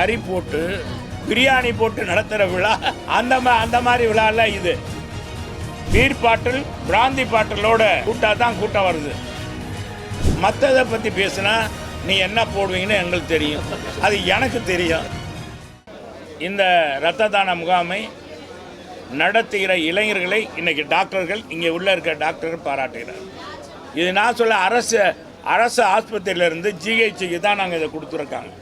கறி போட்டு பிரியாணி போட்டு நடத்துகிற விழா. அந்த அந்த மாதிரி விழால இது. பீர் பாட்டில் பிராந்தி பாட்டிலோட கூட்டா தான் கூட்டம் வருது. மற்றதை பற்றி பேசுனா நீ என்ன போடுவீங்கன்னு எங்களுக்கு தெரியும். அது எனக்கு தெரியும். இந்த இரத்த தான முகாமை நடத்துகிற இளைஞர்களை இன்றைக்கி டாக்டர்கள் இங்கே உள்ளே இருக்கிற டாக்டர்கள் பாராட்டுகிறார். இது நான் சொல்ல அரசு அரசு ஆஸ்பத்திரியிலேருந்து ஜிஹெச்சுக்கு தான் நாங்கள் இதை கொடுத்துருக்காங்க.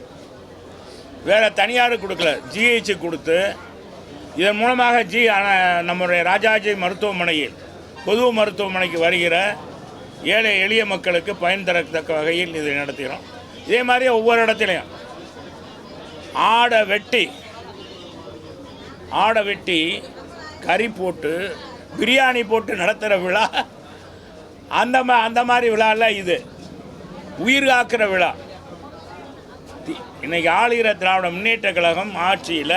வேறு தனியார் கொடுக்கல. ஜிஹெச்சு கொடுத்து இதன் மூலமாக ஜி நம்முடைய ராஜாஜி மருத்துவமனையில் பொது மருத்துவமனைக்கு வருகிற ஏழை எளிய மக்களுக்கு பயன் தரத்தக்க வகையில் இதை நடத்துகிறோம் இதே மாதிரி ஒவ்வொரு இடத்துலையும். ஆடை வெட்டி ஆடை வெட்டி கறி போட்டு பிரியாணி போட்டு நடத்துகிற விழா. அந்த மா அந்த மாதிரி விழாவில் இது. உயிர் காக்கிற விழா. இன்றைக்கி இன்னைக்கு ஆளுகிற திராவிட முன்னேற்ற கழகம் ஆட்சியில்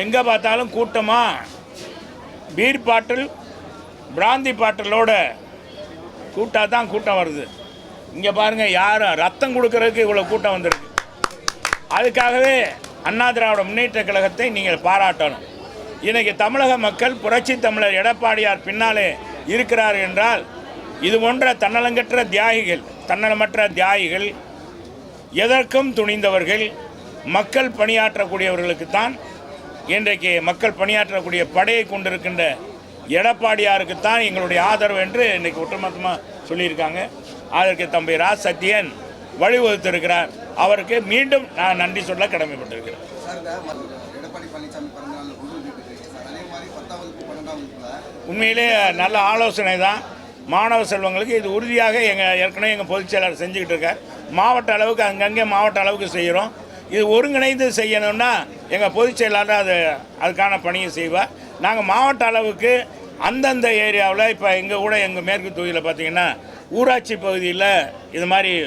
எங்கே பார்த்தாலும் கூட்டமாக பீர் பாட்டில் பிராந்தி பாட்டிலோட கூட்டாக தான் கூட்டம் வருது. இங்கே பாருங்கள் யாரும் ரத்தம் கொடுக்கறதுக்கு இவ்வளோ கூட்டம் வந்திருக்கு. அதுக்காகவே அண்ணா திராவிட முன்னேற்ற கழகத்தை நீங்கள் பாராட்டணும். இன்றைக்கி தமிழக மக்கள் புரட்சி தமிழர் எடப்பாடியார் பின்னாலே இருக்கிறார் என்றால் இது போன்ற தன்னலங்கற்ற தியாகிகள் தன்னலமற்ற தியாகிகள் எதற்கும் துணிந்தவர்கள் மக்கள் பணியாற்றக்கூடியவர்களுக்குத்தான் இன்றைக்கு மக்கள் பணியாற்றக்கூடிய படையை கொண்டிருக்கின்ற எடப்பாடியாருக்குத்தான் எங்களுடைய ஆதரவு என்று இன்றைக்கு ஒட்டுமொத்தமாக சொல்லியிருக்காங்க. அதற்கு தம்பி ரா சத்யன் வழிவகுத்திருக்கிறார் அவருக்கு மீண்டும் நான் நன்றி சொல்ல கடமைப்பட்டிருக்கிறேன். உண்மையிலே நல்ல ஆலோசனை தான் மாணவ செல்வங்களுக்கு இது உறுதியாக எங்கள் ஏற்கனவே எங்கள் பொதுச் செயலாளர் செஞ்சுக்கிட்டு இருக்கார். மாவட்ட அளவுக்கு அங்கங்கே மாவட்ட அளவுக்கு செய்கிறோம். இது ஒருங்கிணைந்து செய்யணும்னா எங்கள் பொதுச் செயலாளர் அது அதுக்கான பணியை செய்வார். நாங்கள் மாவட்ட அளவுக்கு அந்தந்த ஏரியாவில் இப்போ எங்கள் கூட எங்கள் மேற்கு தொகுதியில் பார்த்திங்கன்னா ஊராட்சி பகுதியில் இது மாதிரி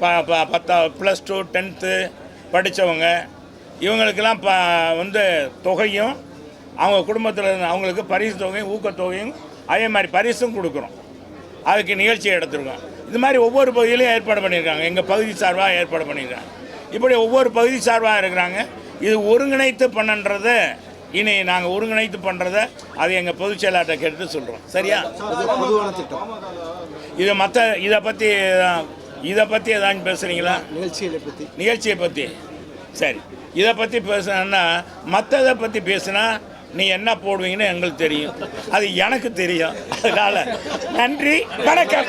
ப ப- பத்தா ப்ளஸ் டூ டென்த்து படித்தவங்க இவங்களுக்கெல்லாம் ப வந்து தொகையும் அவங்க குடும்பத்தில் அவங்களுக்கு பரிசு தொகையும் ஊக்கத்தொகையும் அதே மாதிரி பரிசும் கொடுக்குறோம். அதுக்கு நிகழ்ச்சி எடுத்துருக்கோம். இது மாதிரி ஒவ்வொரு பகுதியிலையும் ஏற்பாடு பண்ணியிருக்காங்க. எங்கள் பகுதி சார்பாக ஏற்பாடு பண்ணியிருக்காங்க. இப்படி ஒவ்வொரு பகுதி சார்பாக இருக்கிறாங்க. இது ஒருங்கிணைத்து பண்ணன்றதை இனி நாங்கள் ஒருங்கிணைத்து பண்ணுறதை அது எங்கள் பொதுச் செயலாளர்கிட்ட கேட்டு சொல்கிறோம் சரியா? இது பொதுவான திட்டம் இதை மற்ற இதை பற்றி இதை பற்றி ஏதாச்சும் பேசுகிறீங்களா நிகழ்ச்சிகளை பற்றி நிகழ்ச்சியை பற்றி சரி. இதை பற்றி பேசுனா மற்றதை பற்றி பேசுனா நீ என்ன போடுவீங்கன்னு எங்களுக்கு தெரியும். அது எனக்கு தெரியும். அதனால் நன்றி வணக்கம்.